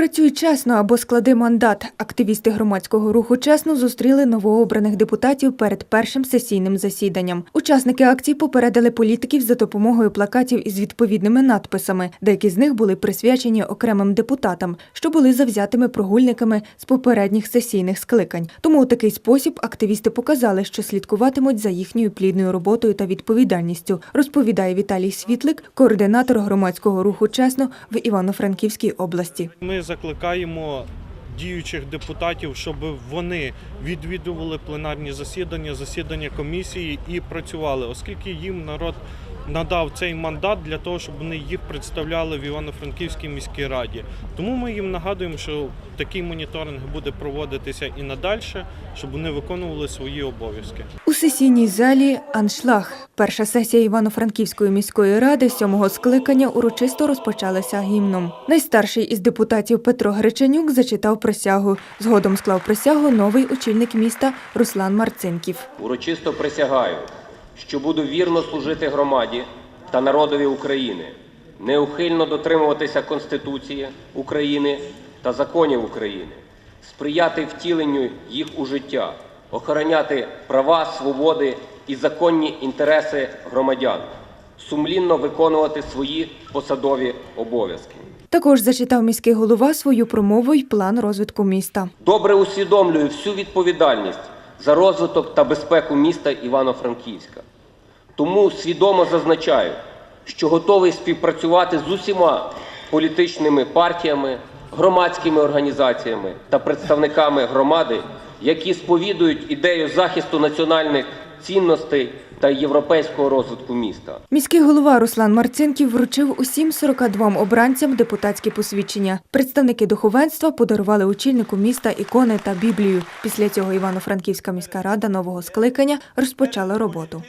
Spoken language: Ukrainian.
Працюй чесно або склади мандат. Активісти громадського руху чесно зустріли новообраних депутатів перед першим сесійним засіданням. Учасники акції попередили політиків за допомогою плакатів із відповідними надписами. Деякі з них були присвячені окремим депутатам, що були завзятими прогульниками з попередніх сесійних скликань. Тому у такий спосіб активісти показали, що слідкуватимуть за їхньою плідною роботою та відповідальністю, розповідає Віталій Світлик, координатор громадського руху чесно в Івано-Франківській області. Закликаємо діючих депутатів, щоб вони відвідували пленарні засідання, засідання комісії і працювали, оскільки їм народ надав цей мандат для того, щоб вони їх представляли в Івано-Франківській міській раді. Тому ми їм нагадуємо, що такий моніторинг буде проводитися і надальше, щоб вони виконували свої обов'язки. У сесійній залі аншлаг. Перша сесія Івано-Франківської міської ради сьомого скликання урочисто розпочалася гімном. Найстарший із депутатів Петро Гречанюк зачитав присягу. Згодом склав присягу новий очільник міста Руслан Марцинків. Урочисто присягаю, що буду вірно служити громаді та народові України, неухильно дотримуватися Конституції України та законів України, сприяти втіленню їх у життя, охороняти права, свободи і законні інтереси громадян, сумлінно виконувати свої посадові обов'язки. Також зачитав міський голова свою промову й план розвитку міста. Добре усвідомлюю всю відповідальність за розвиток та безпеку міста Івано-Франківська. Тому свідомо зазначаю, що готовий співпрацювати з усіма політичними партіями, громадськими організаціями та представниками громади, які сповідують ідею захисту національних цінностей та європейського розвитку міста. Міський голова Руслан Марцинків вручив усім 42 обранцям депутатські посвідчення. Представники духовенства подарували очільнику міста ікони та Біблію. Після цього Івано-Франківська міська рада нового скликання розпочала роботу.